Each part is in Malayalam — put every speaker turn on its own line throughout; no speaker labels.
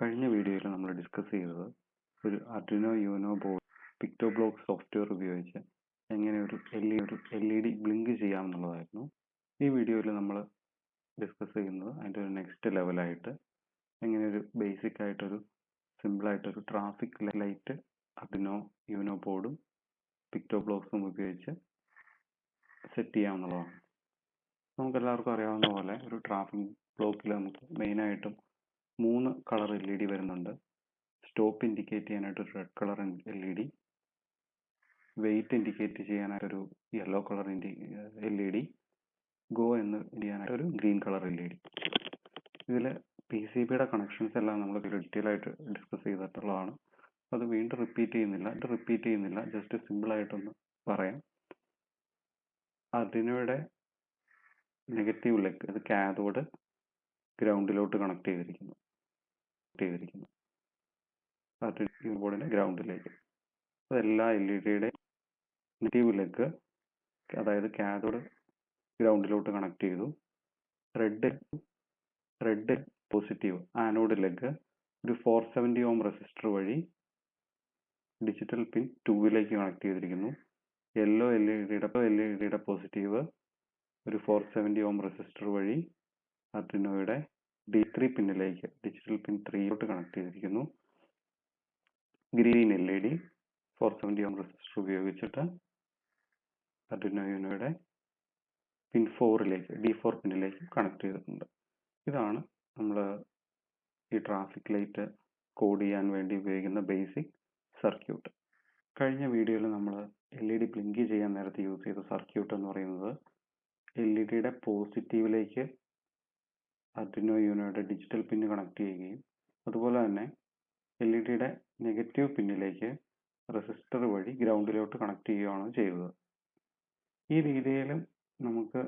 കഴിഞ്ഞ വീഡിയോയിൽ നമ്മൾ ഡിസ്കസ് ചെയ്തത് ഒരു യൂനോ ബോർഡ് പിക്ടോബ്ലോക്ക് സോഫ്റ്റ്വെയർ ഉപയോഗിച്ച് എങ്ങനെ ഒരു എൽ ഇ ഒരു എൽ ഇ ഡി ബ്ലിങ്ക് ചെയ്യാമെന്നുള്ളതായിരുന്നു. ഈ വീഡിയോയിൽ നമ്മൾ ഡിസ്കസ് ചെയ്യുന്നത് അതിന്റെ ഒരു നെക്സ്റ്റ് ലെവലായിട്ട് എങ്ങനെ ഒരു ബേസിക് ആയിട്ടൊരു സിമ്പിളായിട്ടൊരു ട്രാഫിക് ലൈറ്റ് അർഡിനോ യൂനോ ബോർഡും പിക്ടോബ്ലോക്സും ഉപയോഗിച്ച് സെറ്റ് ചെയ്യാമെന്നുള്ളതാണ്. നമുക്ക് എല്ലാവർക്കും അറിയാവുന്ന പോലെ ഒരു ട്രാഫിക് ബ്ലോക്കിൽ നമുക്ക് മെയിനായിട്ടും മൂന്ന് കളർ എൽ ഇ ഡി വരുന്നുണ്ട്. സ്റ്റോപ്പ് ഇൻഡിക്കേറ്റ് ചെയ്യാനായിട്ട് ഒരു red colour L E D wait indicate ചെയ്യാനായിട്ടൊരു yellow colour L E D go എന്ന് ചെയ്യാനായിട്ട് ഒരു green colour L E D ഇതിൽ പി സി ബിയുടെ കണക്ഷൻസ് എല്ലാം നമ്മൾ ഡീറ്റെയിൽ ആയിട്ട് ഡിസ്കസ് ചെയ്തിട്ടുള്ളതാണ്. അത് വീണ്ടും റിപ്പീറ്റ് ചെയ്യുന്നില്ല. ഇത് റിപ്പീറ്റ് ചെയ്യുന്നില്ല. ജസ്റ്റ് സിമ്പിൾ ആയിട്ടൊന്ന് പറയാം. അതിനോടെ നെഗറ്റീവ് ലെഗ് അത് കാഥോഡ് ഗ്രൗണ്ടിലോട്ട് കണക്ട് ചെയ്തിരിക്കുന്നു. ചെയ്തിരിക്കുന്നു. അത് ബോർഡിന്റെ ഗ്രൗണ്ടിലേക്ക്. അതെല്ലാ എൽ ഇ ഡിയുടെ നെഗറ്റീവ് ലെഗ് അതായത് കാഥോഡ് ഗ്രൗണ്ടിലോട്ട് കണക്ട് ചെയ്തു. Red red positive anode leg ഒരു ഫോർ സെവന്റി ഓം റെസിസ്റ്റർ വഴി ഡിജിറ്റൽ പിൻ ടൂവിലേക്ക് കണക്ട് ചെയ്തിരിക്കുന്നു. യെല്ലോ എൽ ഇ ഡിയുടെ എൽ ഇ ഡിയുടെ പോസിറ്റീവ് ഒരു ഫോർ സെവന്റി ഓം റെസിസ്റ്റർ വഴി അർഡിനോയുടെ ഡി ത്രീ പിന്നിലേക്ക് ഡിജിറ്റൽ പിൻ ത്രീയിലോട്ട് കണക്ട് ചെയ്തിരിക്കുന്നു. Green L E D four seventy ohm resistor ഉപയോഗിച്ചിട്ട് അർഡിനോ യൂനോയുടെ പിൻ ഫോറിലേക്ക് ഡി ഫോർ പിന്നിലേക്ക് കണക്ട് ചെയ്തിട്ടുണ്ട്. ഇതാണ് നമ്മൾ ഈ ട്രാഫിക് ലൈറ്റ് കോഡ് ചെയ്യാൻ വേണ്ടി ഉപയോഗിക്കുന്ന ബേസിക് സർക്യൂട്ട് കഴിഞ്ഞ വീഡിയോയിൽ നമ്മൾ എൽ ഇ ഡി ബ്ലിങ്ക് ചെയ്യാൻ നേരത്തെ യൂസ് ചെയ്ത സർക്യൂട്ട് എന്ന് പറയുന്നത് എൽ ഇ ഡിയുടെ പോസിറ്റീവിലേക്ക് അർഡിനോ യൂനോയുടെ ഡിജിറ്റൽ പിന്ന് കണക്ട് ചെയ്യുകയും അതുപോലെ തന്നെ എൽ ഇ ഡിയുടെ നെഗറ്റീവ് പിന്നിലേക്ക് റെസിസ്റ്റർ വഴി ഗ്രൗണ്ടിലോട്ട് കണക്ട് ചെയ്യുകയാണ് ചെയ്തത് ഈ രീതിയിലും നമുക്ക്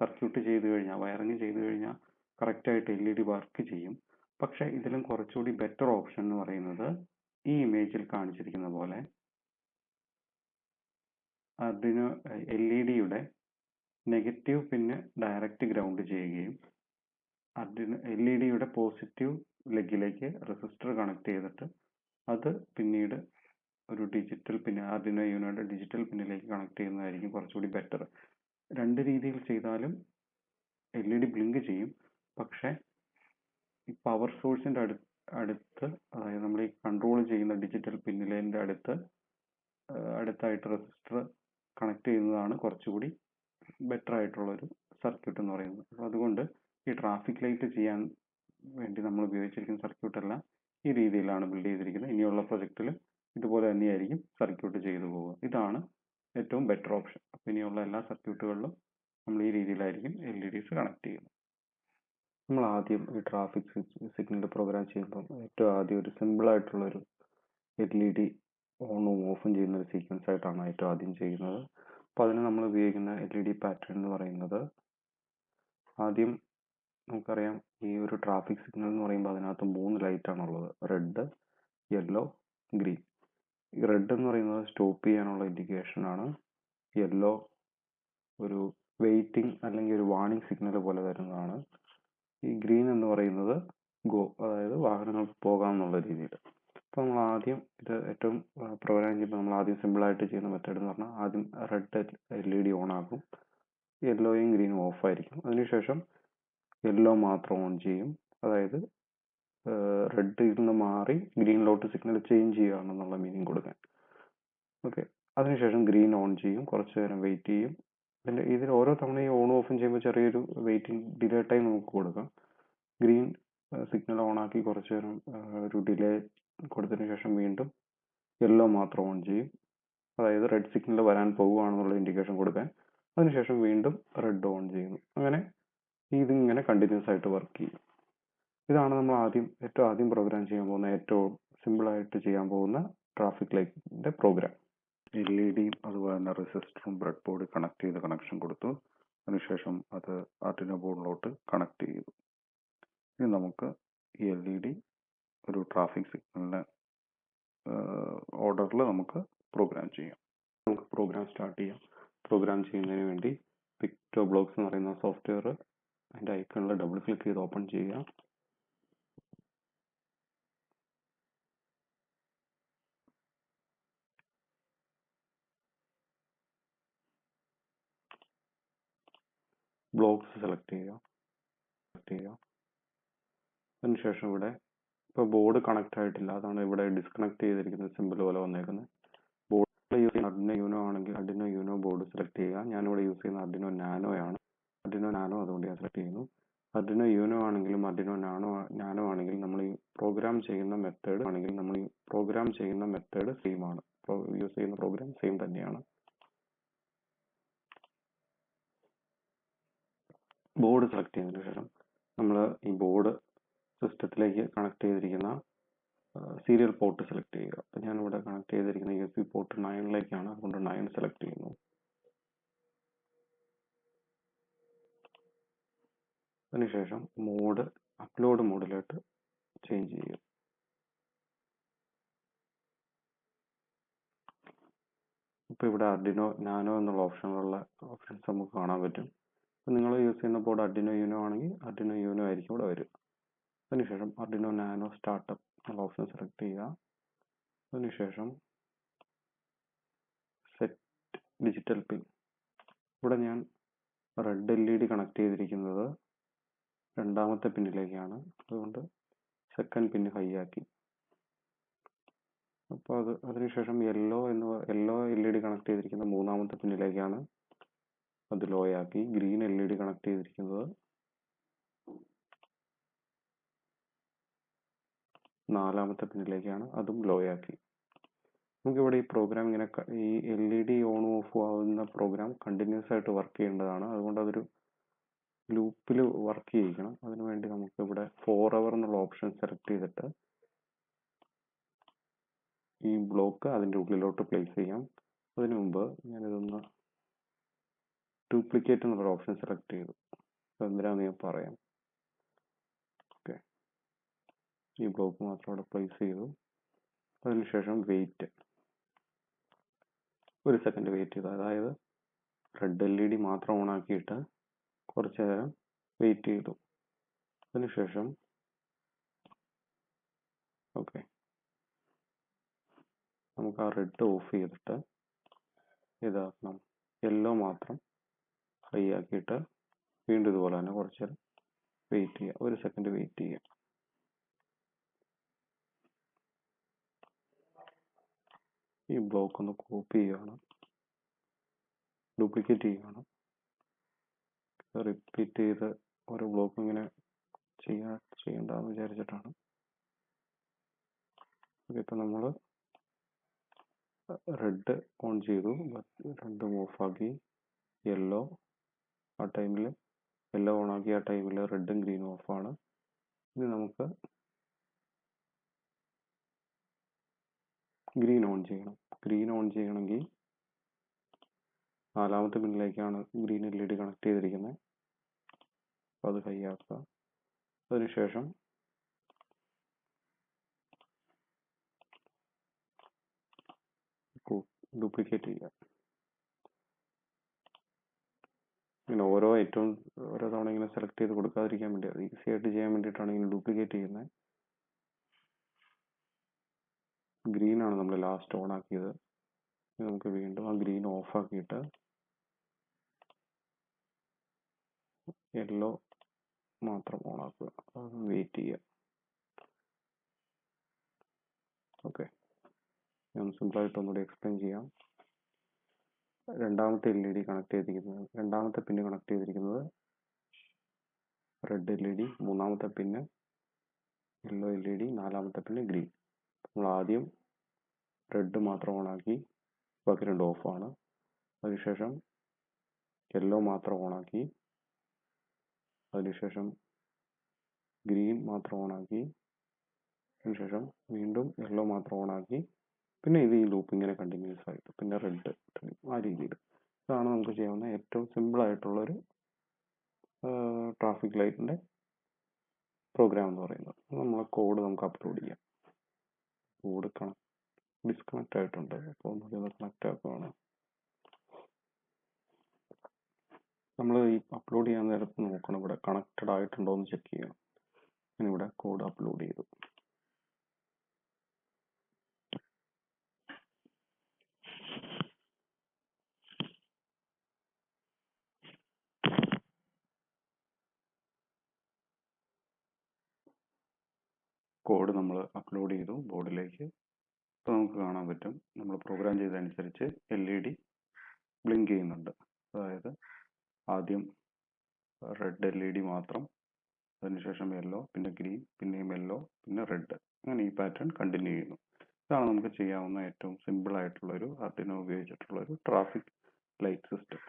സർക്യൂട്ട് ചെയ്തു കഴിഞ്ഞാൽ വയറിങ് ചെയ്തു കഴിഞ്ഞാൽ കറക്റ്റായിട്ട് എൽ ഇ ഡി വർക്ക് ചെയ്യും. പക്ഷെ ഇതിലും കുറച്ചുകൂടി ബെറ്റർ ഓപ്ഷൻ എന്ന് പറയുന്നത് ഈ ഇമേജിൽ കാണിച്ചിരിക്കുന്ന പോലെ അതിന് എൽ ഇ ഡിയുടെ നെഗറ്റീവ് പിന്നെ ഡയറക്റ്റ് ഗ്രൗണ്ട് ചെയ്യുകയും അതിന് എൽ ഇ ഡിയുടെ പോസിറ്റീവ് ലെഗിലേക്ക് റെസിസ്റ്റർ കണക്ട് ചെയ്തിട്ട് അത് പിന്നീട് ഒരു ഡിജിറ്റൽ പിന്നെ ആർഡിനോ യൂണിയുടെ ഡിജിറ്റൽ പിന്നിലേക്ക് കണക്ട് ചെയ്യുന്നതായിരിക്കും കുറച്ചുകൂടി ബെറ്റർ രണ്ട് രീതിയിൽ ചെയ്താലും എൽ ഇ ഡി ബ്ലിങ്ക് ചെയ്യും. പക്ഷേ ഈ പവർ സോഴ്സിന്റെ അടുത്ത് അടുത്ത് അതായത് നമ്മൾ ഈ കൺട്രോൾ ചെയ്യുന്ന ഡിജിറ്റൽ പിന്നിലേന്റെ അടുത്ത് അടുത്തായിട്ട് റെസിസ്റ്റർ കണക്ട് ചെയ്യുന്നതാണ് കുറച്ചുകൂടി ബെറ്റർ ആയിട്ടുള്ള ഒരു സർക്യൂട്ട് എന്ന് പറയുന്നത്. അപ്പോൾ അതുകൊണ്ട് ഈ ട്രാഫിക് ലൈറ്റ് ചെയ്യാൻ വേണ്ടി നമ്മൾ ഉപയോഗിച്ചിരിക്കുന്ന സർക്യൂട്ട് എല്ലാം ഈ രീതിയിലാണ് ബിൽഡ് ചെയ്തിരിക്കുന്നത്. ഇനിയുള്ള പ്രൊജക്റ്റിൽ ഇതുപോലെ തന്നെയായിരിക്കും സർക്യൂട്ട് ചെയ്തു പോവുക. ഇതാണ് ഏറ്റവും ബെറ്റർ ഓപ്ഷൻ അപ്പോൾ ഇനിയുള്ള എല്ലാ സർക്യൂട്ടുകളിലും നമ്മൾ ഈ രീതിയിലായിരിക്കും എൽ ഇ ഡിസ് കണക്ട് ചെയ്യുന്നത്. നമ്മൾ ആദ്യം ഈ ട്രാഫിക് സിഗ്നൽ പ്രോഗ്രാം ചെയ്യുമ്പോൾ ഏറ്റവും ആദ്യം ഒരു സിമ്പിളായിട്ടുള്ളൊരു എൽ ഇ ഡി ഓണും ഓഫും ചെയ്യുന്ന ഒരു സീക്വൻസ് ആയിട്ടാണ് ഏറ്റവും ആദ്യം ചെയ്യുന്നത്. അപ്പോൾ അതിന് നമ്മൾ ഉപയോഗിക്കുന്ന എൽ ഇ ഡി പാറ്റേൺ എന്ന് പറയുന്നത് ആദ്യം നമുക്കറിയാം ഈ ഒരു ട്രാഫിക് സിഗ്നൽ എന്ന് പറയുമ്പോൾ അതിനകത്ത് മൂന്ന് ലൈറ്റ് ഉള്ളത് റെഡ് യെല്ലോ ഗ്രീൻ ഈ റെഡ് എന്ന് പറയുന്നത് സ്റ്റോപ്പ് ചെയ്യാനുള്ള ഇൻഡിക്കേഷൻ ആണ്. യെല്ലോ ഒരു വെയിറ്റിംഗ് അല്ലെങ്കിൽ ഒരു വാർണിംഗ് സിഗ്നൽ പോലെ വരുന്നതാണ് ഈ ഗ്രീൻ എന്ന് പറയുന്നത് ഗോ അതായത് വാഹനങ്ങൾ പോകാം എന്നുള്ള രീതിയിൽ. അപ്പോൾ നമ്മൾ ആദ്യം ഇത് ഏറ്റവും പ്രോഗ്രാം ചെയ്യുമ്പോൾ നമ്മൾ ആദ്യം സിമ്പിൾ ആയിട്ട് ചെയ്യുന്ന മെത്തേഡ് എന്ന് പറഞ്ഞാൽ ആദ്യം red L E D on ആകും യെല്ലോയും ഗ്രീനും ഓഫ് ആയിരിക്കും. അതിനുശേഷം യെല്ലോ മാത്രം ഓൺ ചെയ്യും. അതായത് റെഡിൽ നിന്ന് മാറി ഗ്രീനിലോട്ട് സിഗ്നൽ ചേഞ്ച് ചെയ്യുകയാണെന്നുള്ള മീനിങ് കൊടുക്കാൻ. ഓക്കെ അതിനുശേഷം ഗ്രീൻ ഓൺ ചെയ്യും. കുറച്ച് നേരം വെയിറ്റ് ചെയ്യും. പിന്നെ ഇതിൽ ഓരോ തവണയും ഓൺ ഓഫും ചെയ്യുമ്പോൾ ചെറിയൊരു വെയിറ്റിംഗ് ഡിലേ ടൈം നമുക്ക് കൊടുക്കാം. ഗ്രീൻ സിഗ്നൽ ആക്കി കുറച്ച് നേരം ഒരു ഡിലേ കൊടുത്തതിന് ശേഷം വീണ്ടും യെല്ലോ മാത്രം ഓൺ ചെയ്യും. അതായത് റെഡ് സിഗ്നൽ വരാൻ പോവുകയാണെന്നുള്ള ഇൻഡിക്കേഷൻ കൊടുക്കാൻ. അതിനുശേഷം വീണ്ടും റെഡ് ഓൺ ചെയ്യുന്നു അങ്ങനെ ഇതിങ്ങനെ കണ്ടിന്യൂസ് ആയിട്ട് വർക്ക് ചെയ്യും. ഇതാണ് നമ്മൾ ആദ്യം ഏറ്റവും ആദ്യം പ്രോഗ്രാം ചെയ്യാൻ പോകുന്ന ഏറ്റവും സിമ്പിൾ ആയിട്ട് ചെയ്യാൻ പോകുന്ന ട്രാഫിക് ലൈറ്റിന്റെ പ്രോഗ്രാം എൽ ഇ ഡിയും അതുപോലെ തന്നെ റെസിസ്റ്ററും ബ്രെഡ് ബോർഡ് കണക്ട് ചെയ്ത് കണക്ഷൻ കൊടുത്തു. അതിനുശേഷം അത് ആർട്ടിനോ ബോർഡിലോട്ട് കണക്ട് ചെയ്തു. ഇനി നമുക്ക് ഈ എൽ ഇ ഡി ഒരു ട്രാഫിക് സിഗ്നലിന് ഓർഡറിൽ നമുക്ക് പ്രോഗ്രാം ചെയ്യാം. നമുക്ക് പ്രോഗ്രാം സ്റ്റാർട്ട് ചെയ്യാം. പ്രോഗ്രാം ചെയ്യുന്നതിന് വേണ്ടി പിക്ടോ ബ്ലോക്സ് എന്ന് പറയുന്ന സോഫ്റ്റ്വെയർ അതിന്റെ ഐക്കണിൽ ഡബിൾ ക്ലിക്ക് ചെയ്ത് ഓപ്പൺ ചെയ്യുക. ബ്ലോക്സ് സെലക്ട് ചെയ്യുക. സെലക്ട് ചെയ്യുക. അതിനുശേഷം ഇവിടെ ഇപ്പോൾ ബോർഡ് കണക്ട് ആയിട്ടില്ല. അതാണ് ഇവിടെ ഡിസ്കണക്ട് ചെയ്തിരിക്കുന്ന സിമ്പിൾ പോലെ വന്നേക്കുന്നത്. ബോർഡ് യൂസ് ചെയ്യുന്ന അഡിനോ യൂനോ ആണെങ്കിൽ അഡിനോ യൂനോ ബോർഡ് സെലക്ട് ചെയ്യുക. ഞാനിവിടെ യൂസ് ചെയ്യുന്ന അഡിനോ നാനോ ആണ്. അഡിനോ നാനോ അതുകൊണ്ട് ഞാൻ സെലക്ട് ചെയ്യുന്നു. അഡിനോ യൂനോ ആണെങ്കിലും അഡിനോ നാനോ നാനോ ആണെങ്കിൽ നമ്മൾ ഈ പ്രോഗ്രാം ചെയ്യുന്ന മെത്തേഡ് ആണെങ്കിൽ നമ്മൾ ഈ പ്രോഗ്രാം ചെയ്യുന്ന മെത്തേഡ് സെയിം ആണ്. യൂസ് ചെയ്യുന്ന പ്രോഗ്രാം സെയിം തന്നെയാണ്. ബോർഡ് സെലക്ട് ചെയ്തതിന് ശേഷം നമ്മൾ ഈ ബോർഡ് സിസ്റ്റത്തിലേക്ക് കണക്ട് ചെയ്തിരിക്കുന്ന സീരിയൽ പോർട്ട് സെലക്ട് ചെയ്യുക. അപ്പം ഞാനിവിടെ കണക്ട് ചെയ്തിരിക്കുന്ന യു പി പോർട്ട് നയനിലേക്കാണ് അതുകൊണ്ട് നയൻ സെലക്ട് ചെയ്യുന്നു. അതിനുശേഷം മോഡ് അപ്ലോഡ് മോഡിലോട്ട് ചേഞ്ച് ചെയ്യുക. ഇപ്പോൾ ഇവിടെ അഡിനോ നാനോ എന്നുള്ള ഓപ്ഷനിലുള്ള ഓപ്ഷൻസ് നമുക്ക് കാണാൻ പറ്റും. നിങ്ങൾ യൂസ് ചെയ്യുന്ന ബോർഡ് അഡിനോ യൂനോ ആണെങ്കിൽ അഡിനോ യൂനോ ആയിരിക്കും ഇവിടെ വരിക. അതിനുശേഷം അർഡിനോ നാനോ സ്റ്റാർട്ടപ്പ് എന്നുള്ള ഓപ്ഷൻ സെലക്ട് ചെയ്യുക. അതിനുശേഷം സെറ്റ് ഡിജിറ്റൽ പിൻ ഇവിടെ ഞാൻ red L E D connect ചെയ്തിരിക്കുന്നത് രണ്ടാമത്തെ പിന്നിലേക്കാണ് അതുകൊണ്ട് സെക്കൻഡ് പിന്ന് ഹൈ ആക്കി. അപ്പോൾ അത് അതിനുശേഷം യെല്ലോ എന്ന് yellow L E D connect ചെയ്തിരിക്കുന്ന മൂന്നാമത്തെ പിന്നിലേക്കാണ് അത് ലോ ആക്കി. Green L E D connect ചെയ്തിരിക്കുന്നത് നാലാമത്തെ പിന്നിലേക്കാണ് അതും ലോ ആക്കി. നമുക്കിവിടെ ഈ പ്രോഗ്രാം ഇങ്ങനെ ഈ L E D on off ആവുന്ന പ്രോഗ്രാം കണ്ടിന്യൂസ് ആയിട്ട് വർക്ക് ചെയ്യേണ്ടതാണ്. അതുകൊണ്ട് അതൊരു ലൂപ്പിൽ വർക്ക് ചെയ്യിക്കണം. അതിനുവേണ്ടി നമുക്ക് ഇവിടെ ഫോർ അവർ എന്നുള്ള ഓപ്ഷൻ സെലക്ട് ചെയ്തിട്ട് ഈ ബ്ലോക്ക് അതിന്റെ ഉള്ളിലോട്ട് പ്ലേസ് ചെയ്യാം. അതിനു മുമ്പ് ഞാനിതൊന്ന് ഡ്യൂപ്ലിക്കേറ്റ് എന്നുള്ള ഓപ്ഷൻ സെലക്ട് ചെയ്തു. എന്തിനാന്ന് ഞാൻ പറയാം ഓക്കെ ഈ ബ്ലോക്ക് മാത്രം അവിടെ പ്ലേസ് ചെയ്തു. അതിനുശേഷം വെയിറ്റ് ഒരു സെക്കൻഡ് വെയിറ്റ് ചെയ്തു. അതായത് റെഡ് എൽ ഇ ഡി മാത്രം ഓൺ ആക്കിയിട്ട് കുറച്ച് നേരം വെയിറ്റ് ചെയ്തു. അതിനുശേഷം ഓക്കെ നമുക്ക് ആ റെഡ് ഓഫ് ചെയ്തിട്ട് ഇതാക്കണം യെല്ലോ മാത്രം ഹൈ ആക്കിയിട്ട് വീണ്ടും ഇതുപോലെ തന്നെ കുറച്ച് നേരം വെയിറ്റ് ചെയ്യുക. ഒരു സെക്കൻഡ് വെയിറ്റ് ചെയ്യുക. ഈ ബ്ലോക്ക് ഒന്ന് കോപ്പി ചെയ്യുകയാണ് ഡ്യൂപ്ലിക്കേറ്റ് ചെയ്യുകയാണ് റിപ്പീറ്റ് ചെയ്ത് ഓരോ ബ്ലോക്ക് ഇങ്ങനെ ചെയ്യാ ചെയ്യണ്ടെന്ന് വിചാരിച്ചിട്ടാണ്. ഇപ്പം നമ്മൾ റെഡ് ഓൺ ചെയ്തു. ഓഫ് ആക്കി. യെല്ലോ ആ ടൈമിൽ യെല്ലോ ഓൺ ആക്കി ആ ടൈമിൽ റെഡും ഗ്രീനും ഓഫാണ് ഇനി നമുക്ക് ഗ്രീൻ ഓൺ ചെയ്യണം. ഗ്രീൻ ഓൺ ചെയ്യണമെങ്കിൽ നാലാമത്തെ പിന്നിലേക്കാണ് green L E D connect ചെയ്തിരിക്കുന്നത്. അപ്പോൾ അത് ഹൈ ആക്കുക. അതിനുശേഷം ഡ്യൂപ്ലിക്കേറ്റ് ചെയ്യുക. ഇങ്ങനെ ഓരോ ഏറ്റവും ഓരോ തവണ ഇങ്ങനെ സെലക്ട് ചെയ്ത് കൊടുക്കാതിരിക്കാൻ വേണ്ടി അത് ഈസി ആയിട്ട് ചെയ്യാൻ വേണ്ടിയിട്ടാണ് ഇങ്ങനെ ഡ്യൂപ്ലിക്കേറ്റ് ചെയ്യുന്നത്. ഗ്രീൻ ആണ് നമ്മൾ ലാസ്റ്റ് ഓൺ ആക്കിയത്. നമുക്ക് വീണ്ടും ആ ഗ്രീൻ ഓഫ് ആക്കിയിട്ട് യെല്ലോ മാത്രം ഓൺ ആക്കുക. വെയിറ്റ് ചെയ്യുക. ഓക്കെ ഞാൻ സിമ്പിളായിട്ട് ഒന്നുകൂടി എക്സ്പ്ലെയിൻ ചെയ്യാം. രണ്ടാമത്തെ എൽ ഇ ഡി കണക്ട് ചെയ്തിരിക്കുന്നത്. രണ്ടാമത്തെ പിന്നെ കണക്ട് ചെയ്തിരിക്കുന്നത് റെഡ് എൽ ഇ ഡി മൂന്നാമത്തെ പിന്നെ യെല്ലോ എൽ ഇ ഡി നാലാമത്തെ പിന്നെ ഗ്രീൻ നമ്മൾ ആദ്യം റെഡ് മാത്രം ഓണാക്കി ബാക്കി രണ്ട് ആണ്. അതിനുശേഷം യെല്ലോ മാത്രം ഓണാക്കി അതിനുശേഷം ഗ്രീൻ മാത്രം ഓണാക്കി അതിനുശേഷം വീണ്ടും യെല്ലോ മാത്രം ഓണാക്കി പിന്നെ ഇത് ഈ ലൂപ്പ് ഇങ്ങനെ കണ്ടിന്യൂസ് ആയിട്ട് പിന്നെ റെഡ് ആ രീതിയിൽ. ഇതാണ് നമുക്ക് ചെയ്യാവുന്ന ഏറ്റവും സിമ്പിൾ ആയിട്ടുള്ളൊരു ട്രാഫിക് ലൈറ്റിന്റെ പ്രോഗ്രാം എന്ന് പറയുന്നത്. നമ്മളെ കോഡ് നമുക്ക് അപ്ലോഡ് ചെയ്യാം. കോഡ് ഡിസ്കണക്ട് ആയിട്ടുണ്ട്. അപ്പോൾ നമുക്കിത് കണക്ട് ആക്കുവാണ്. നമ്മൾ ഈ അപ്ലോഡ് ചെയ്യാൻ നേരത്ത് നോക്കണം. ഇവിടെ കണക്റ്റഡ് ആയിട്ടുണ്ടോ എന്ന് ചെക്ക് ചെയ്യാം. ഇവിടെ കോഡ് അപ്ലോഡ് ചെയ്തു. കോഡ് നമ്മൾ അപ്ലോഡ് ചെയ്തു. ബോർഡിലേക്ക് ഇപ്പോൾ നമുക്ക് കാണാൻ പറ്റും. നമ്മൾ പ്രോഗ്രാം ചെയ്തതനുസരിച്ച് എൽ ഇ ഡി ബ്ലിങ്ക് ചെയ്യുന്നുണ്ട്. അതായത് ആദ്യം റെഡ് എൽ ഇ ഡി മാത്രം അതിനുശേഷം യെല്ലോ പിന്നെ ഗ്രീൻ പിന്നെയും യെല്ലോ പിന്നെ റെഡ് അങ്ങനെ ഈ പാറ്റേൺ കണ്ടിന്യൂ ചെയ്യുന്നു. ഇതാണ് നമുക്ക് ചെയ്യാവുന്ന ഏറ്റവും സിമ്പിൾ ആയിട്ടുള്ള ഒരു ആർഡിനോ ഉപയോഗിച്ചിട്ടുള്ള ഒരു ട്രാഫിക് ലൈറ്റ് സിസ്റ്റം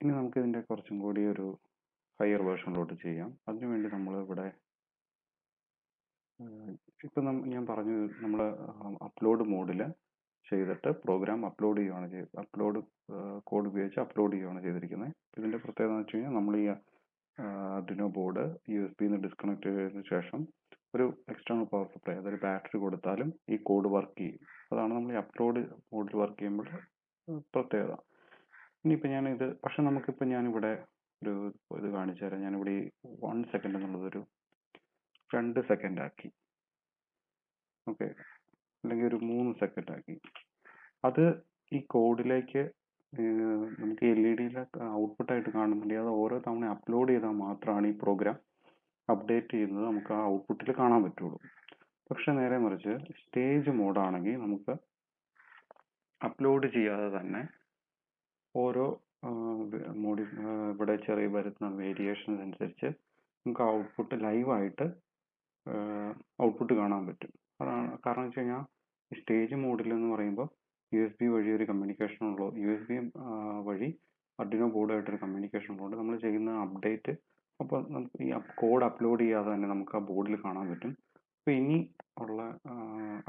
ഇനി നമുക്ക് ഇതിന്റെ കുറച്ചും കൂടി ഒരു ഹയർ വേർഷനിലോട്ട് ചെയ്യാം. അതിനുവേണ്ടി നമ്മൾ ഇവിടെ ഇപ്പം ഞാൻ പറഞ്ഞു നമ്മൾ അപ്ലോഡ് മോഡിൽ ചെയ്തിട്ട് പ്രോഗ്രാം അപ്ലോഡ് ചെയ്യുകയാണ് ചെയ്ത് അപ്ലോഡ് കോഡ് ഉപയോഗിച്ച് അപ്ലോഡ് ചെയ്യുകയാണ് ചെയ്തിരിക്കുന്നത് ഇതിന്റെ പ്രത്യേകത എന്ന് വെച്ച് കഴിഞ്ഞാൽ നമ്മൾ ഈ അഡിനോ ബോർഡ് യു എസ് ബിന്ന് ഡിസ്കണക്ട് ചെയ്തതിന് ശേഷം ഒരു എക്സ്റ്റേണൽ പവർ സപ്ലൈ അതൊരു ബാറ്ററി കൊടുത്താലും ഈ കോഡ് വർക്ക് ചെയ്യും. അതാണ് നമ്മൾ ഈ അപ്ലോഡ് മോഡിൽ വർക്ക് ചെയ്യുമ്പോൾ പ്രത്യേകത. ഇനിയിപ്പോൾ ഞാനിത് പക്ഷെ നമുക്കിപ്പോൾ ഞാനിവിടെ ഒരു ഇത് കാണിച്ചു തരാം. ഞാനിവിടെ ഈ വൺ സെക്കൻഡ് എന്നുള്ളതൊരു രണ്ട് സെക്കൻഡ് ആക്കി ഓക്കെ. അല്ലെങ്കിൽ ഒരു മൂന്ന് സെക്കൻഡ് ആക്കി അത് ഈ കോഡിലേക്ക് നമുക്ക് എൽ ഇ ഡിയിലെ ഔട്ട്പുട്ടായിട്ട് കാണുന്നുണ്ട്. അത് ഓരോ തവണ അപ്ലോഡ് ചെയ്താൽ മാത്രമാണ് ഈ പ്രോഗ്രാം അപ്ഡേറ്റ് ചെയ്യുന്നത്. നമുക്ക് ആ ഔട്ട്പുട്ടിൽ കാണാൻ പറ്റുള്ളൂ. പക്ഷെ നേരെ മറിച്ച് സ്റ്റേജ് മോഡാണെങ്കിൽ നമുക്ക് അപ്ലോഡ് ചെയ്യാതെ തന്നെ ഓരോ മോഡി ഇവിടെ ചെറിയ വരുന്ന വേരിയേഷൻസ് അനുസരിച്ച് നമുക്ക് ഔട്ട്പുട്ട് ലൈവായിട്ട് ഔട്ട്പുട്ട് കാണാൻ പറ്റും. അതാണ് കാരണം വെച്ച് കഴിഞ്ഞാൽ സ്റ്റേജ് മോഡിൽ എന്ന് പറയുമ്പോൾ യു എസ് ബി വഴി ഒരു കമ്മ്യൂണിക്കേഷൻ ഉള്ളൂ യു എസ് ബി വഴി അർഡിനോ ബോർഡായിട്ടൊരു കമ്മ്യൂണിക്കേഷൻ ഉള്ളതുകൊണ്ട് നമ്മൾ ചെയ്യുന്ന അപ്ഡേറ്റ് അപ്പോൾ നമുക്ക് ഈ കോഡ് അപ്ലോഡ് ചെയ്യാതെ തന്നെ നമുക്ക് ആ ബോർഡിൽ കാണാൻ പറ്റും. അപ്പോൾ ഇനി ഉള്ള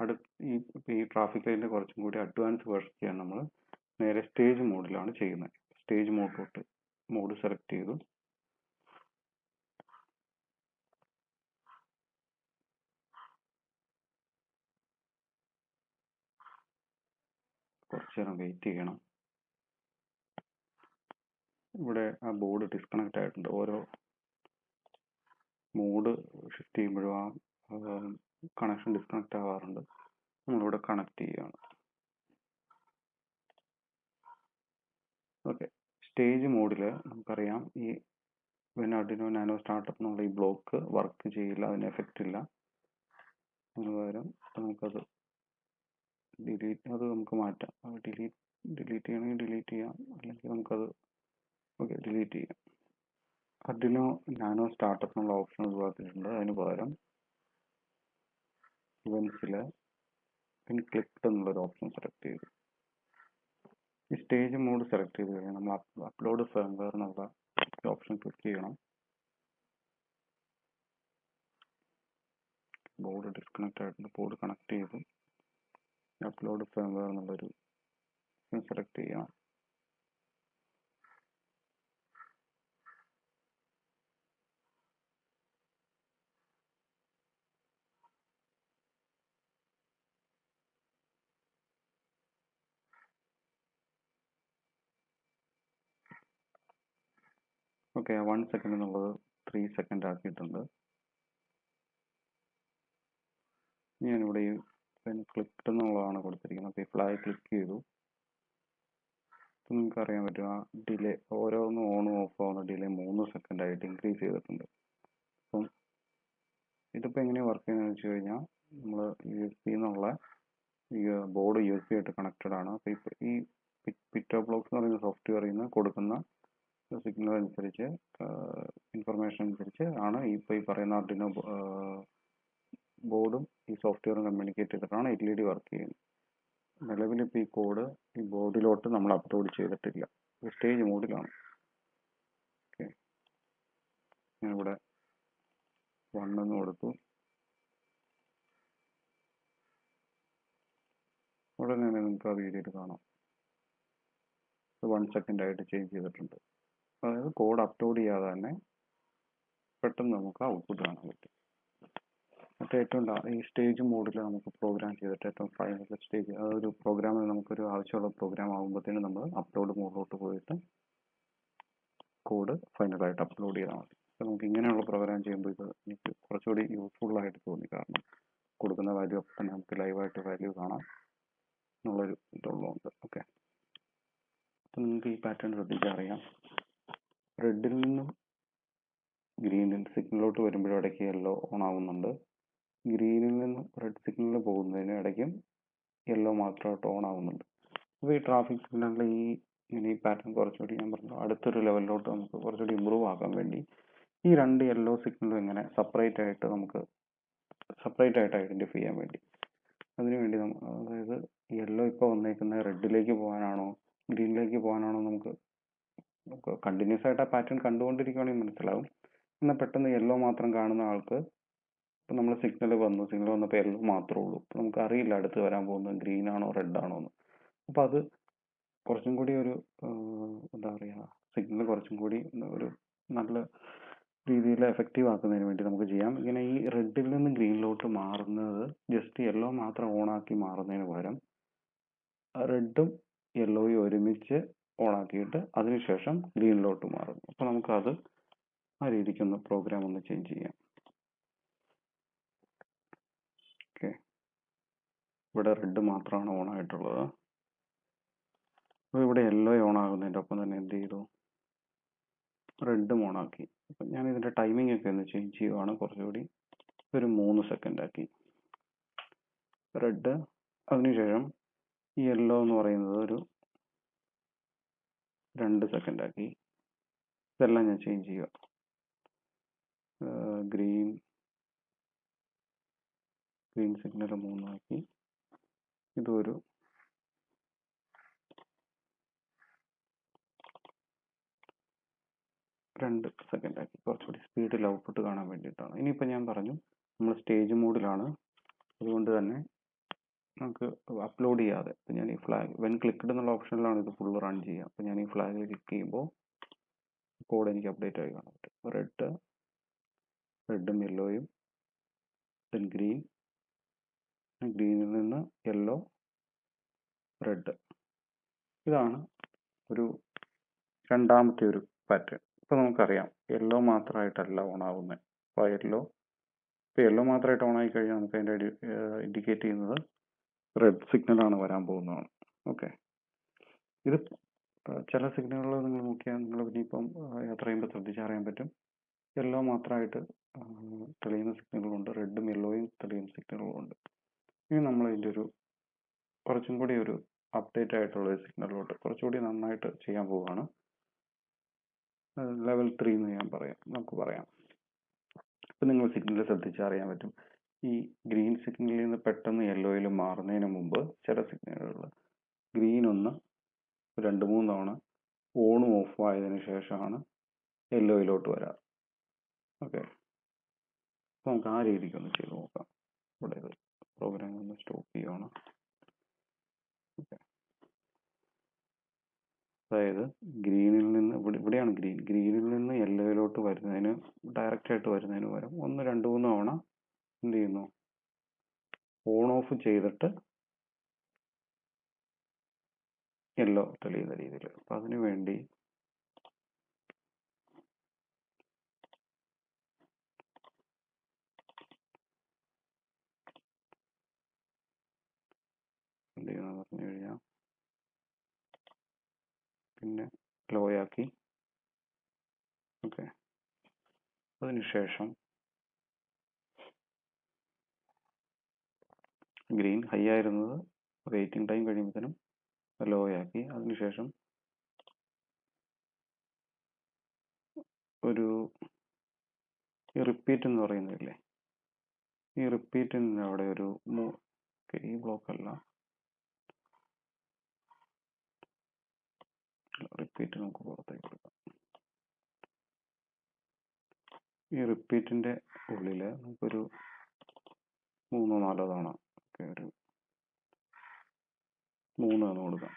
അടു ഈ ഈ ട്രാഫിക് ലൈറ്റിന്റെ കുറച്ചും കൂടി അഡ്വാൻസ് വേർഷൻ ചെയ്യാൻ നമ്മൾ നേരെ സ്റ്റേജ് മോഡിലാണ് ചെയ്യുന്നത്. സ്റ്റേജ് മോഡിലോട്ട് മോഡ് സെലക്ട് ചെയ്തു. കുറച്ച് നേരം വെയിറ്റ് ചെയ്യണം. ഇവിടെ ആ ബോർഡ് ഡിസ്കണക്ട് ആയിട്ടുണ്ട്. ഓരോ മോഡ് ഷിഫ്റ്റ് ചെയ്യുമ്പോഴും ആ കണക്ഷൻ ഡിസ്കണക്ട് ആവാറുണ്ട്. നമ്മളിവിടെ കണക്ട് ചെയ്യുകയാണ് ഓക്കെ സ്റ്റേജ് മോഡിൽ നമുക്കറിയാം ഈ വെനാഡിനോ നാനോ സ്റ്റാർട്ടപ്പ് എന്നുള്ള ഈ ബ്ലോക്ക് വർക്ക് ചെയ്യില്ല അതിന് എഫക്റ്റ് ഇല്ല. അതിന് പകരം നമുക്കത് ഡിലീറ്റ് അത് നമുക്ക് മാറ്റാം. ഡിലീറ്റ് ഡിലീറ്റ് ചെയ്യണമെങ്കിൽ ഡിലീറ്റ് ചെയ്യാം. അല്ലെങ്കിൽ നമുക്കത് ഓക്കെ ഡിലീറ്റ് ചെയ്യാം. അതിനോ നാനോ സ്റ്റാർട്ടപ്പ് എന്നുള്ള ഓപ്ഷൻ ഒഴിവാക്കിയിട്ടുണ്ട് അതിന് പകരം ഇവൻസിലെ പിൻ ക്ലിക്ഡ് എന്നുള്ളൊരു ഓപ്ഷൻ സെലക്ട് ചെയ്തു. ഈ സ്റ്റേജ് മോഡ് സെലക്ട് ചെയ്ത് കഴിഞ്ഞാൽ നമ്മൾ അപ്ലോഡ് ഫേംവെയർ എന്നുള്ള ഓപ്ഷൻ ക്ലിക്ക് ചെയ്യണം. ബോർഡ് ഡിസ്കണക്ട് ആയിട്ടുണ്ട്. ബോർഡ് കണക്ട് ചെയ്തു. അപ്ലോഡ് ഫേംവെയർ എന്നുള്ളൊരു സെലക്ട് ചെയ്യണം. ഓക്കെ വൺ സെക്കൻഡ് എന്നുള്ളത് ത്രീ സെക്കൻഡ് ആക്കിയിട്ടുണ്ട്. ഞാനിവിടെ ഈ ക്ലിക്ക് എന്നുള്ളതാണ് കൊടുത്തിരിക്കുന്നത്. അപ്പോൾ ഈ ഫ്ലാഗ് ക്ലിക്ക് ചെയ്തു നിങ്ങൾക്ക് അറിയാൻ പറ്റും ആ ഡിലേ ഓരോന്നും ഓണും ഓഫ് ആവുന്ന ഡിലേ മൂന്ന് സെക്കൻഡ് ആയിട്ട് ഇൻക്രീസ് ചെയ്തിട്ടുണ്ട്. അപ്പം ഇതിപ്പോൾ എങ്ങനെയാണ് വർക്ക് ചെയ്യുന്നത് വെച്ച് കഴിഞ്ഞാൽ നമ്മൾ യു എസ് എന്നുള്ള ഈ ബോർഡ് യു എസ് ആയിട്ട് കണക്റ്റഡ് ആണ്. അപ്പോൾ ഇപ്പോൾ ഈ പിറ്റോ ബ്ലോക്സ് എന്ന് പറയുന്ന സോഫ്റ്റ്വെയറിൽ കൊടുക്കുന്ന സിഗ്നൽ അനുസരിച്ച് ഇൻഫർമേഷൻ അനുസരിച്ച് ആണ് ഇപ്പോൾ ഈ പറയുന്ന അർഡിനോ ബോർഡും ഈ സോഫ്റ്റ്വെയറും കമ്മ്യൂണിക്കേറ്റ് ചെയ്തിട്ടാണ് എൽ ഇ ഡി വർക്ക് ചെയ്യുന്നത്. നിലവിൽ ഇപ്പോൾ ഈ കോഡ് ഈ ബോർഡിലോട്ട് നമ്മൾ അപ്ലോഡ് ചെയ്തിട്ടില്ല. സ്റ്റേജ് മോഡിലാണ് ഓക്കെ ഞാനിവിടെ വണ്ണെന്ന് കൊടുത്തു. ഉടനെ തന്നെ നിങ്ങൾക്ക് ആ വീഡിയോയിൽ കാണാം. വൺ സെക്കൻഡ് ആയിട്ട് ചേഞ്ച് ചെയ്തിട്ടുണ്ട്. അതായത് കോഡ് അപ്ലോഡ് ചെയ്യാതെ തന്നെ പെട്ടെന്ന് നമുക്ക് ഔട്ട്പുട്ട് കാണാൻ പറ്റും. മറ്റേ ഏറ്റവും ഈ സ്റ്റേജ് മോഡിൽ നമുക്ക് പ്രോഗ്രാം ചെയ്തിട്ട് ഏറ്റവും ഫൈനൽ സ്റ്റേജ് ഒരു പ്രോഗ്രാമിൽ നമുക്കൊരു ആവശ്യമുള്ള പ്രോഗ്രാം ആകുമ്പോഴത്തേനും നമ്മൾ അപ്ലോഡ് മോഡിലോട്ട് പോയിട്ട് കോഡ് ഫൈനലായിട്ട് അപ്ലോഡ് ചെയ്താൽ മതി. അപ്പോൾ നമുക്ക് ഇങ്ങനെയുള്ള പ്രോഗ്രാം ചെയ്യുമ്പോൾ ഇത് എനിക്ക് കുറച്ചുകൂടി യൂസ്ഫുൾ ആയിട്ട് തോന്നി. കാരണം കൊടുക്കുന്ന വാല്യൂ അപ്പം തന്നെ നമുക്ക് ലൈവായിട്ട് വാല്യൂ കാണാം എന്നുള്ളൊരു ഇതുള്ളതുകൊണ്ട് ഓക്കെ അപ്പം നിങ്ങൾക്ക് ഈ പാറ്റേൺ ശ്രദ്ധിച്ചാൽ അറിയാം. റെഡിൽ നിന്നും ഗ്രീനിൽ സിഗ്നലോട്ട് ഇടയ്ക്ക് യെല്ലോ ഓൺ ആവുന്നുണ്ട്. ഗ്രീനിൽ നിന്നും റെഡ് സിഗ്നൽ പോകുന്നതിന് ഇടയ്ക്കും യെല്ലോ മാത്രമായിട്ട് ഓൺ ആവുന്നുണ്ട്. അപ്പോൾ ഈ ട്രാഫിക് സിഗ്നലിന്റെ ഈ ഇങ്ങനെ ഈ പാറ്റേൺ കുറച്ചുകൂടി ഞാൻ പറഞ്ഞു അടുത്തൊരു ലെവലിലോട്ട് നമുക്ക് കുറച്ചുകൂടി ഇമ്പ്രൂവ് ആക്കാൻ വേണ്ടി ഈ രണ്ട് യെല്ലോ സിഗ്നലും ഇങ്ങനെ സെപ്പറേറ്റ് ആയിട്ട് നമുക്ക് സെപ്പറേറ്റ് ആയിട്ട് ഐഡന്റിഫൈ ചെയ്യാൻ വേണ്ടി. അതിനു വേണ്ടി നമ്മ അതായത് യെല്ലോ ഇപ്പോൾ വന്നേക്കുന്നത് റെഡിലേക്ക് പോകാനാണോ ഗ്രീനിലേക്ക് പോകാനാണോ നമുക്ക് കണ്ടിന്യൂസ് ആയിട്ട് ആ പാറ്റേൺ കണ്ടുകൊണ്ടിരിക്കുകയാണെങ്കിൽ മനസ്സിലാവും. എന്നാൽ പെട്ടെന്ന് യെല്ലോ മാത്രം കാണുന്ന ആൾക്ക് ഇപ്പം നമ്മൾ സിഗ്നൽ വന്നു സിഗ്നൽ വന്നപ്പോൾ യെല്ലോ മാത്രമേ ഉള്ളൂ. ഇപ്പം നമുക്ക് അറിയില്ല അടുത്ത് വരാൻ പോകുന്നത് ഗ്രീൻ ആണോ റെഡ് ആണോ എന്ന്. അപ്പോൾ അത് കുറച്ചും കൂടി ഒരു എന്താ പറയുക സിഗ്നൽ കുറച്ചും കൂടി ഒരു നല്ല രീതിയിൽ എഫക്റ്റീവ് ആക്കുന്നതിന് വേണ്ടി നമുക്ക് ചെയ്യാം. ഇങ്ങനെ ഈ റെഡിൽ നിന്ന് ഗ്രീനിലോട്ട് മാറുന്നത് ജസ്റ്റ് യെല്ലോ മാത്രം ഓണാക്കി മാറുന്നതിന് പകരം റെഡും യെല്ലോയും ഒരുമിച്ച് ഓണാക്കിയിട്ട് അതിനുശേഷം ഗ്രീനിലോട്ട് മാറും അപ്പോൾ നമുക്കത് ആ രീതിക്കൊന്ന് പ്രോഗ്രാം ഒന്ന് ചേഞ്ച് ചെയ്യാം ഓക്കെ ഇവിടെ റെഡ് മാത്രമാണ് ഓൺ ആയിട്ടുള്ളത്. അപ്പോൾ ഇവിടെ യെല്ലോ ഓൺ ആകുന്നതിന്റെ ഒപ്പം തന്നെ എന്ത് ചെയ്തു? റെഡും ഓൺ ആക്കി. അപ്പം ഞാൻ ഇതിന്റെ ടൈമിംഗ് ഒക്കെ ഒന്ന് ചേഞ്ച് ചെയ്യുവാണ് കുറച്ചുകൂടി. ഒരു മൂന്ന് സെക്കൻഡ് ആക്കി. റെഡ് അതിനുശേഷം ഈ യെല്ലോ എന്ന് പറയുന്നത് ഒരു രണ്ട് സെക്കൻഡ് ആക്കി. ഇതെല്ലാം ഞാൻ ചേഞ്ച് ചെയ്യുക ഗ്രീൻ ഗ്രീൻ സിഗ്നൽ മൂന്നാക്കി. ഇതൊരു രണ്ട് സെക്കൻഡ് ആക്കി. കുറച്ചുകൂടി സ്പീഡിൽ ഔട്ട്പുട്ട് കാണാൻ വേണ്ടിയിട്ടാണ്. ഇനിയിപ്പോൾ ഞാൻ പറഞ്ഞു നമ്മൾ സ്റ്റേജ് മോഡിലാണ് അതുകൊണ്ട് തന്നെ നമുക്ക് അപ്ലോഡ് ചെയ്യാതെ ഇപ്പം ഞാൻ ഈ ഫ്ലാഗ് വെൻ ക്ലിക്ക്ഡ് എന്നുള്ള ഓപ്ഷനിലാണ് ഇത് ഫുള്ള് റൺ ചെയ്യുക. അപ്പം ഞാൻ ഈ ഫ്ലാഗിൽ ക്ലിക്ക് ചെയ്യുമ്പോൾ കോഡ് എനിക്ക് അപ്ഡേറ്റ് ആയി കാണാൻ പറ്റും. റെഡ് റെഡും യെല്ലോയും ദെൻ ഗ്രീൻ ഗ്രീനിൽ നിന്ന് യെല്ലോ റെഡ് ഇതാണ് ഒരു രണ്ടാമത്തെ ഒരു പാറ്റേൺ ഇപ്പോൾ നമുക്കറിയാം യെല്ലോ മാത്രമായിട്ടല്ല ഓണാവുന്നത് അപ്പോൾ യെല്ലോ ഇപ്പോൾ യെല്ലോ മാത്രമായിട്ട് ഓൺ ആയി കഴിഞ്ഞാൽ നമുക്ക് അതിന്റെ ഇൻഡിക്കേറ്റ് ചെയ്യുന്നത് റെഡ് സിഗ്നലാണ് വരാൻ പോകുന്നതാണ്. ഓക്കെ ഇത് ചില സിഗ്നലുകൾ നിങ്ങൾ നോക്കിയാൽ നിങ്ങൾ ഇനിയിപ്പം യാത്ര ചെയ്യുമ്പോൾ ശ്രദ്ധിച്ചറിയാൻ പറ്റും. യെല്ലോ മാത്രമായിട്ട് തെളിയുന്ന സിഗ്നലുകളുണ്ട് റെഡും യെല്ലോയും തെളിയുന്ന സിഗ്നലുകളുണ്ട് ഇനി നമ്മൾ ഇതിന്റെ ഒരു കുറച്ചും കൂടി ഒരു അപ്ഡേറ്റ് ആയിട്ടുള്ള ഒരു സിഗ്നലിലോട്ട് കുറച്ചുകൂടി നന്നായിട്ട് ചെയ്യാൻ പോവുകയാണ് ലെവൽ ത്രീ എന്ന് ഞാൻ പറയാം. നമുക്ക് പറയാം. ഇപ്പം നിങ്ങൾ സിഗ്നൽ ശ്രദ്ധിച്ചാൽ അറിയാൻ പറ്റും. ഈ ഗ്രീൻ സിഗ്നലിൽ നിന്ന് പെട്ടെന്ന് യെല്ലോയിൽ മാറുന്നതിന് മുമ്പ് ചില സിഗ്നലുകൾ ഗ്രീൻ ഒന്ന് രണ്ട് മൂന്ന് തവണ ഓണും ഓഫും ആയതിനു ശേഷമാണ് യെല്ലോയിലോട്ട് വരാറ് ഓക്കെ അപ്പോൾ നമുക്ക് ആ രീതിക്ക് ഒന്ന് ചെയ്ത് നോക്കാം. ഇവിടെ പ്രോഗ്രാം ഒന്ന് സ്റ്റോപ്പ് ചെയ്യുവാണ് അതായത് ഗ്രീനിൽ നിന്ന് ഇവിടെ ഇവിടെയാണ് ഗ്രീൻ. ഗ്രീനിൽ നിന്ന് യെല്ലോയിലോട്ട് വരുന്നതിന് ഡയറക്റ്റ് ആയിട്ട് വരുന്നതിന് പകരം ഒന്ന് രണ്ട് മൂന്ന് തവണ എന്ത് ചെയ്യുന്നു? ഓൺ ഓഫ് ചെയ്തിട്ട് യെല്ലോ തെളിയുന്ന രീതിയിൽ. അപ്പം അതിനു വേണ്ടി എന്ത് ചെയ്യുന്നത് പറഞ്ഞു കഴിഞ്ഞാൽ പിന്നെ ലോ ആക്കി ഓക്കെ അതിനുശേഷം ഗ്രീൻ ഹൈ ആയിരുന്നത് വെയിറ്റിംഗ് ടൈം കഴിയുമ്പോഴത്തേനും ലോ ആക്കി അതിനുശേഷം ഒരു ഈ റിപ്പീറ്റ് എന്ന് പറയുന്നില്ലേ ഈ റിപ്പീറ്റിന് അവിടെ ഒരു ഈ ബ്ലോക്ക് അല്ല. റിപ്പീറ്റ് നമുക്ക് പുറത്തേക്ക് കൊടുക്കാം. ഈ റിപ്പീറ്റിന്റെ ഉള്ളിൽ നമുക്കൊരു മൂന്നോ നാലോ തവണ ഒക്കെ ഒരു മൂന്ന് തവണ കൊടുക്കാം.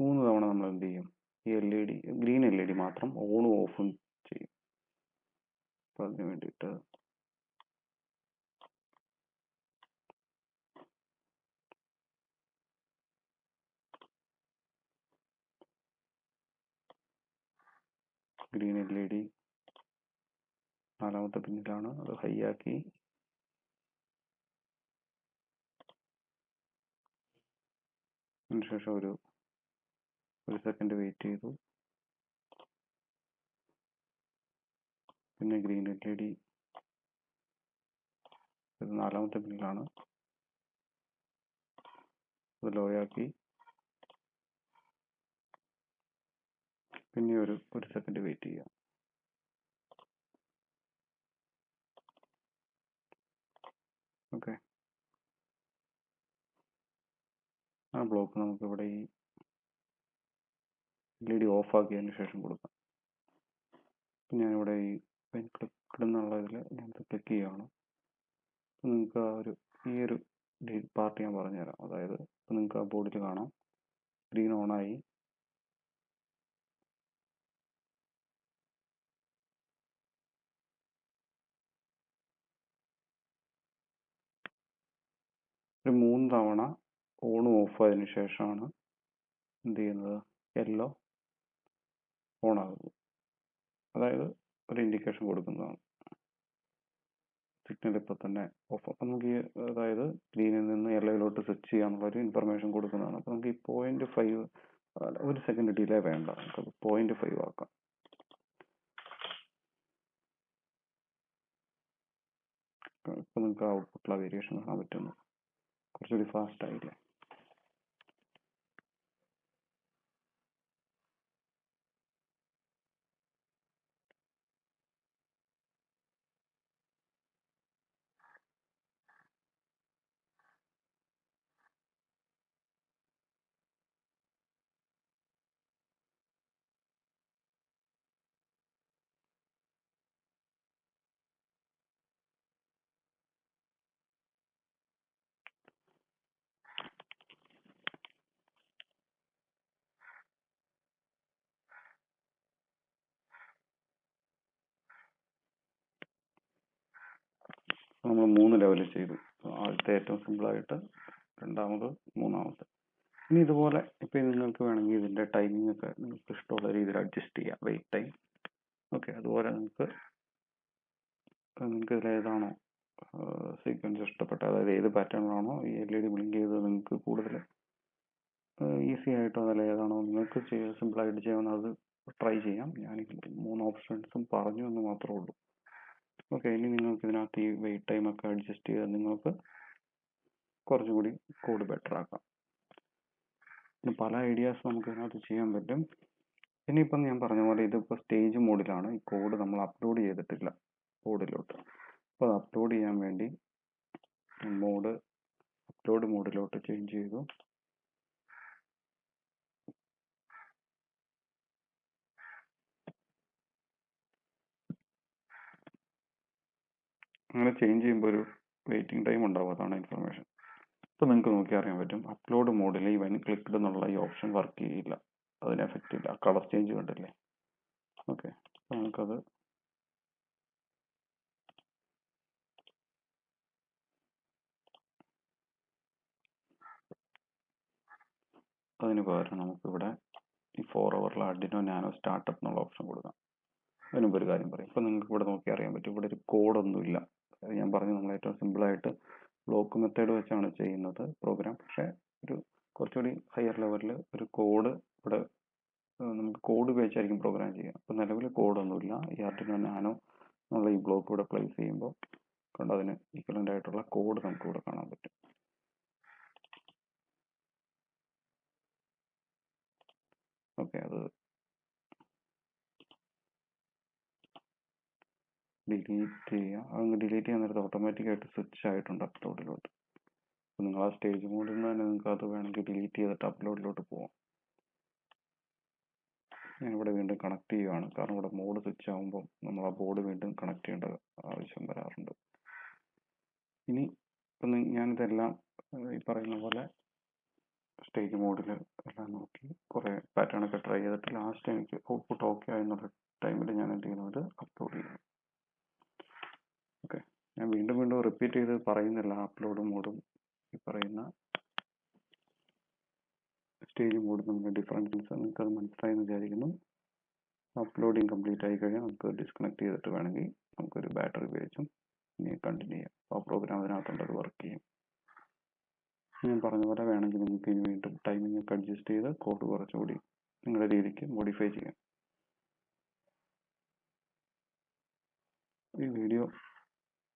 മൂന്ന് തവണ നമ്മൾ എന്ത് ചെയ്യും? ഈ L E D green L E D മാത്രം ഓണും ഓഫും ചെയ്യും. അപ്പം അതിന് വേണ്ടിയിട്ട് ഗ്രീൻ എൽ ഡി നാലാമത്തെ പിന്നിലാണ്. അത് ഹൈ ആക്കി. അതിനുശേഷം ഒരു ഒരു സെക്കൻഡ് വെയിറ്റ് ചെയ്തു. പിന്നെ ഗ്രീൻ എൽ ഇ ഡി നാലാമത്തെ പിന്നിലാണ്. ഇത് ലോ ആക്കി പിന്നെ ഒരു ഒരു സെക്കൻഡ് വെയിറ്റ് ചെയ്യാം. ഓക്കെ ആ ബ്ലോക്ക് നമുക്ക് ഇവിടെ ഈ ഡി ഓഫ് ആക്കിയതിന് ശേഷം കൊടുക്കാം. ഞാനിവിടെ ഈ പെൻ ക്ലിക്ക് എന്നുള്ള ഇതിൽ ഞാനിത് ക്ലിക്ക് ചെയ്യുകയാണ് നിങ്ങൾക്ക് ആ ഒരു ഈ ഒരു പാർട്ട് ഞാൻ പറഞ്ഞുതരാം. അതായത് നിങ്ങൾക്ക് ആ ബോർഡിൽ കാണാം. സ്ക്രീൻ ഓണായി ഒരു മൂന്ന് തവണ ഓഫ് ആയതിനു ശേഷമാണ് എന്ത് ചെയ്യുന്നത്? യെല്ലോ ഓൺ ആകുന്നത് അതായത് ഒരു ഇൻഡിക്കേഷൻ കൊടുക്കുന്നതാണ്. സിഗ്നൽ ഇപ്പൊ തന്നെ ഓഫ് അപ്പം നമുക്ക് ഈ അതായത് ഗ്രീനിൽ നിന്ന് യെല്ലോയിലോട്ട് സ്വിച്ച് ചെയ്യാന്നുള്ളൊരു ഇൻഫർമേഷൻ കൊടുക്കുന്നതാണ്. അപ്പോൾ നമുക്ക് ഈ പോയിന്റ് ഫൈവ് ഒരു സെക്കൻഡ് ഡിലേ വേണ്ട. നമുക്ക് പോയിന്റ് ഫൈവ് ആക്കാം. ഇപ്പം നിങ്ങൾക്ക് ഔട്ട്പുട്ടിലെ വേരിയേഷൻ കാണാൻ പറ്റുന്നു. It's really fast idea. നമ്മൾ മൂന്ന് ലെവലിൽ ചെയ്തു. ആദ്യത്തെ ഏറ്റവും സിമ്പിൾ ആയിട്ട് രണ്ടാമത് മൂന്നാമത്തെ. ഇനി ഇതുപോലെ ഇപ്പം നിങ്ങൾക്ക് വേണമെങ്കിൽ ഇതിന്റെ ടൈമിംഗ് ഒക്കെ നിങ്ങൾക്ക് ഇഷ്ടമുള്ള രീതിയിൽ അഡ്ജസ്റ്റ് ചെയ്യാം. വെയിറ്റ് ടൈം ഓക്കെ അതുപോലെ നിങ്ങൾക്ക് നിങ്ങൾക്ക് ഇതിൽ ഏതാണോ സീക്വൻസ് ഇഷ്ടപ്പെട്ട അതായത് ഏത് പാറ്റേണിലാണോ ഈ എൽ ഇ ഡി ബ്ലിങ്ക് ചെയ്ത് നിങ്ങൾക്ക് കൂടുതൽ ഈസി ആയിട്ടോ അതിൽ ഏതാണോ നിങ്ങൾക്ക് ചെയ്യാൻ സിമ്പിളായിട്ട് ചെയ്യാവുന്ന അത് ട്രൈ ചെയ്യാം. ഞാൻ മൂന്ന് ഓപ്ഷൻസും പറഞ്ഞു എന്ന് മാത്രമേ ഉള്ളൂ. ഓക്കെ ഇനി നിങ്ങൾക്ക് ഇതിനകത്ത് ഈ വെയിറ്റ് ടൈം ഒക്കെ അഡ്ജസ്റ്റ് ചെയ്ത് നിങ്ങൾക്ക് കുറച്ചും കൂടി കോഡ് ബെറ്റർ ആക്കാം. പിന്നെ പല ഐഡിയാസ് നമുക്ക് ഇതിനകത്ത് ചെയ്യാൻ പറ്റും. ഇനിയിപ്പം ഞാൻ പറഞ്ഞ പോലെ ഇതിപ്പോൾ സ്റ്റേജ് മോഡിലാണ് ഈ കോഡ് നമ്മൾ അപ്ലോഡ് ചെയ്തിട്ടില്ല കോഡിലോട്ട് അപ്പോൾ അത് അപ്ലോഡ് ചെയ്യാൻ വേണ്ടി മോഡ് അപ്ലോഡ് മോഡിലോട്ട് ചേഞ്ച് ചെയ്തു. അങ്ങനെ ചേഞ്ച് ചെയ്യുമ്പോൾ ഒരു വെയിറ്റിംഗ് ടൈം ഉണ്ടാവും അതാണ് ഇൻഫർമേഷൻ അപ്പോൾ നിങ്ങൾക്ക് നോക്കി അറിയാൻ പറ്റും അപ്ലോഡ് മോഡിൽ ഈ വെൻ ക്ലിക്ക്ഡ് എന്നുള്ള ഈ ഓപ്ഷൻ വർക്ക് ചെയ്യില്ല. അതിന് എഫക്റ്റ് ഇല്ല. കളർ ചേഞ്ച് കണ്ടില്ലേ? ഓക്കെ അപ്പോൾ നമുക്കത് അതിന് പകരം നമുക്കിവിടെ ഈ ഫോർ അവറിൽ അഡിനോ നാനോ സ്റ്റാർട്ടപ്പ് എന്നുള്ള ഓപ്ഷൻ കൊടുക്കാം. അതിന് മുമ്പ് ഒരു കാര്യം പറയും. ഇപ്പം നിങ്ങൾക്ക് ഇവിടെ നോക്കി അറിയാൻ പറ്റും. ഇവിടെ ഒരു കോഡൊന്നുമില്ല ഞാൻ പറഞ്ഞു നമ്മൾ ഏറ്റവും സിമ്പിളായിട്ട് ബ്ലോക്ക് മെത്തേഡ് വെച്ചാണ് ചെയ്യുന്നത് പ്രോഗ്രാം പക്ഷേ ഒരു കുറച്ചുകൂടി ഹയർ ലെവലിൽ ഒരു കോഡ് ഇവിടെ നമുക്ക് കോഡ് ഉപയോഗിച്ചായിരിക്കും പ്രോഗ്രാം ചെയ്യുക. അപ്പോൾ നിലവിൽ കോഡൊന്നുമില്ല ഈ ആർട്ടിനോ നാനോ എന്നുള്ള ഈ ബ്ലോക്ക് ഇവിടെ പ്ലേസ് ചെയ്യുമ്പോൾ കണ്ടോ അതിന് ഈക്വലന്റ് ആയിട്ടുള്ള കോഡ് നമുക്ക് ഇവിടെ കാണാൻ പറ്റും. ഓക്കെ അത് ഡിലീറ്റ് ചെയ്യുക അങ്ങ് ഡിലീറ്റ് ചെയ്യാൻ നേരത്ത് ഓട്ടോമാറ്റിക്കായിട്ട് സ്വിച്ച് ആയിട്ടുണ്ട് അപ്ലോഡിലോട്ട് അപ്പോൾ നിങ്ങൾ ആ സ്റ്റേജ് മോഡിൽ നിന്ന് തന്നെ നിങ്ങൾക്ക് അത് വേണമെങ്കിൽ ഡിലീറ്റ് ചെയ്തിട്ട് അപ്ലോഡിലോട്ട് പോവാം. ഇവിടെ വീണ്ടും കണക്ട് ചെയ്യുകയാണ് കാരണം ഇവിടെ മോഡ് സ്വിച്ച് ആകുമ്പോൾ നമ്മൾ ആ ബോർഡ് വീണ്ടും കണക്ട് ചെയ്യേണ്ട ആവശ്യം വരാറുണ്ട്. ഇനി ഇപ്പം ഞാനിതെല്ലാം ഈ പറയുന്ന പോലെ സ്റ്റേജ് മോഡിൽ എല്ലാം നോക്കി കുറേ പാറ്റേണൊക്കെ ട്രൈ ചെയ്തിട്ട് ലാസ്റ്റ് എനിക്ക് ഔട്ട്പുട്ട് ഓക്കെ ആയെന്നുള്ള ടൈമിൽ ഞാൻ എന്ത് ചെയ്യുന്നത് അപ്ലോഡ് ചെയ്യുന്നു. ഓക്കെ. ഞാൻ വീണ്ടും വീണ്ടും റിപ്പീറ്റ് ചെയ്ത് പറയുന്നില്ല. അപ്ലോഡ് മോഡും ഈ പറയുന്ന സ്റ്റേജ് മോഡും തമ്മിൽ ഡിഫറൻസസ് നിങ്ങൾക്ക് അത് മനസ്സിലായി എന്ന് വിചാരിക്കുന്നു. അപ്ലോഡിങ് കംപ്ലീറ്റ് ആയി കഴിഞ്ഞാൽ നമുക്ക് ഡിസ്കണക്ട് ചെയ്തിട്ട് വേണമെങ്കിൽ നമുക്കൊരു ബാറ്ററി ഉപയോഗിച്ചും ഇനി കണ്ടിന്യൂ ചെയ്യാം. ആ പ്രോഗ്രാം അതിനകത്തുണ്ട്. അത് വർക്ക് ചെയ്യും. ഞാൻ പറഞ്ഞ പോലെ വേണമെങ്കിൽ നിങ്ങൾക്ക് ഇനി വീണ്ടും ടൈമിംഗ് ഒക്കെ അഡ്ജസ്റ്റ് ചെയ്ത് കോഡ് കുറച്ചുകൂടി നിങ്ങളുടെ രീതിക്ക് മോഡിഫൈ ചെയ്യാം. ഈ വീഡിയോ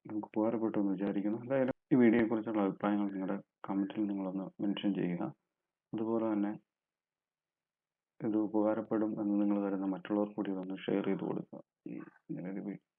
നിങ്ങൾക്ക് ഉപകാരപ്പെട്ടു എന്ന് വിചാരിക്കുന്നു. എന്തായാലും ഈ വീഡിയോയെക്കുറിച്ചുള്ള അഭിപ്രായങ്ങൾ നിങ്ങളുടെ കമന്റിൽ നിങ്ങളൊന്ന് മെൻഷൻ ചെയ്യുക. അതുപോലെ തന്നെ ഇത് ഉപകാരപ്പെടും എന്ന് നിങ്ങൾ കരുതുന്ന മറ്റുള്ളവർ കൂടി ഒന്ന് ഷെയർ ചെയ്ത് കൊടുക്കുക. വീ-